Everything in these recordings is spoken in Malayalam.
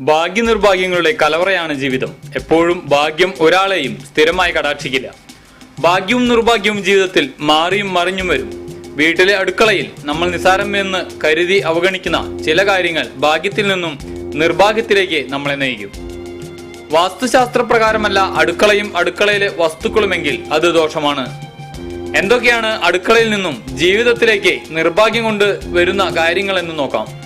ഭാഗ്യനിർഭാഗ്യങ്ങളുടെ കലവറയാണ് ജീവിതം. എപ്പോഴും ഭാഗ്യം ഒരാളെയും സ്ഥിരമായി കടാക്ഷിക്കില്ല. ഭാഗ്യവും നിർഭാഗ്യവും ജീവിതത്തിൽ മാറിയും മറിഞ്ഞും വരും. വീട്ടിലെ അടുക്കളയിൽ നമ്മൾ നിസാരം എന്ന് കരുതി അവഗണിക്കുന്ന ചില കാര്യങ്ങൾ ഭാഗ്യത്തിൽ നിന്നും നിർഭാഗ്യത്തിലേക്ക് നമ്മളെ നയിക്കും. വാസ്തുശാസ്ത്രപ്രകാരമല്ല അടുക്കളയും അടുക്കളയിലെ വസ്തുക്കളുമെങ്കിൽ അത് ദോഷമാണ്. എന്തൊക്കെയാണ് അടുക്കളയിൽ നിന്നും ജീവിതത്തിലേക്ക് നിർഭാഗ്യം കൊണ്ട് വരുന്ന കാര്യങ്ങൾ എന്ന് നോക്കാം.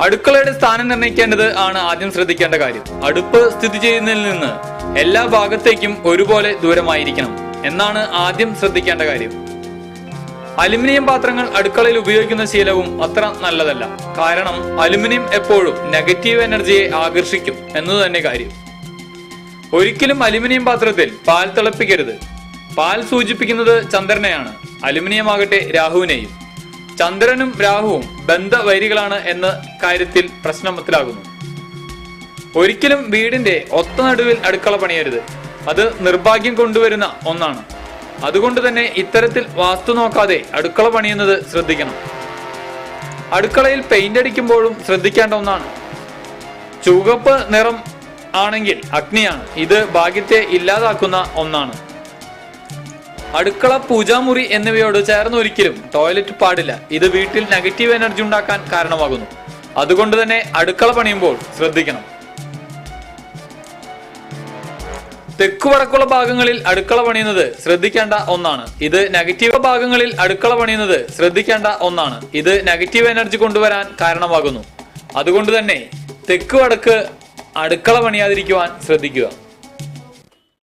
അടുക്കളയുടെ സ്ഥാനം നിർണയിക്കേണ്ടത് ആണ് ആദ്യം ശ്രദ്ധിക്കേണ്ട കാര്യം. അടുപ്പ് സ്ഥിതി ചെയ്യുന്നതിൽ നിന്ന് എല്ലാ ഭാഗത്തേക്കും ഒരുപോലെ ദൂരമായിരിക്കണം. എന്നാണ് ആദ്യം ശ്രദ്ധിക്കേണ്ട കാര്യം. അലുമിനിയം പാത്രങ്ങൾ അടുക്കളയിൽ ഉപയോഗിക്കുന്ന ശീലവും അത്ര നല്ലതല്ല. കാരണം അലുമിനിയം എപ്പോഴും നെഗറ്റീവ് എനർജിയെ ആകർഷിക്കും എന്നു തന്നെ കാര്യം. ഒരിക്കലും അലുമിനിയം പാത്രത്തിൽ പാൽ തിളപ്പിക്കരുത്. പാൽ സൂചിപ്പിക്കുന്നത് ചന്ദ്രനെയാണ്. അലുമിനിയം ആകട്ടെ രാഹുവിനെയും. ചന്ദ്രനും രാഹുവും ബന്ധവൈരികളാണ് എന്ന കാര്യത്തിൽ പ്രശ്നം പ്രശ്നത്തിലാകുന്നു ഒരിക്കലും വീടിന്റെ ഒത്ത നടുവിൽ അടുക്കള പണിയരുത്. അത് നിർഭാഗ്യം കൊണ്ടുവരുന്ന ഒന്നാണ്. അതുകൊണ്ട് തന്നെ ഇത്തരത്തിൽ വാസ്തു നോക്കാതെ അടുക്കള പണിയുന്നത് ശ്രദ്ധിക്കണം. അടുക്കളയിൽ പെയിന്റ് അടിക്കുമ്പോഴും ശ്രദ്ധിക്കേണ്ട ഒന്നാണ്. ചുവപ്പ് നിറം ആണെങ്കിൽ അഗ്നിയാണ്. ഇത് ഭാഗ്യത്തെ ഇല്ലാതാക്കുന്ന ഒന്നാണ്. അടുക്കള പൂജാമുറി എന്നിവയോട് ചേർന്ന് ഒരിക്കലും ടോയ്ലറ്റ് പാടില്ല. ഇത് വീട്ടിൽ നെഗറ്റീവ് എനർജി ഉണ്ടാക്കാൻ കാരണമാകുന്നു. അതുകൊണ്ട് തന്നെ അടുക്കള പണിയുമ്പോൾ ശ്രദ്ധിക്കണം. തെക്കു വടക്കുള്ള ഭാഗങ്ങളിൽ അടുക്കള പണിയുന്നത് ശ്രദ്ധിക്കേണ്ട ഒന്നാണ്. ഇത് നെഗറ്റീവ് ഭാഗങ്ങളിൽ അടുക്കള പണിയുന്നത് ശ്രദ്ധിക്കേണ്ട ഒന്നാണ്. ഇത് നെഗറ്റീവ് എനർജി കൊണ്ടുവരാൻ കാരണമാകുന്നു. അതുകൊണ്ട് തന്നെ തെക്ക് വടക്ക് അടുക്കള പണിയാതിരിക്കുവാൻ ശ്രദ്ധിക്കുക.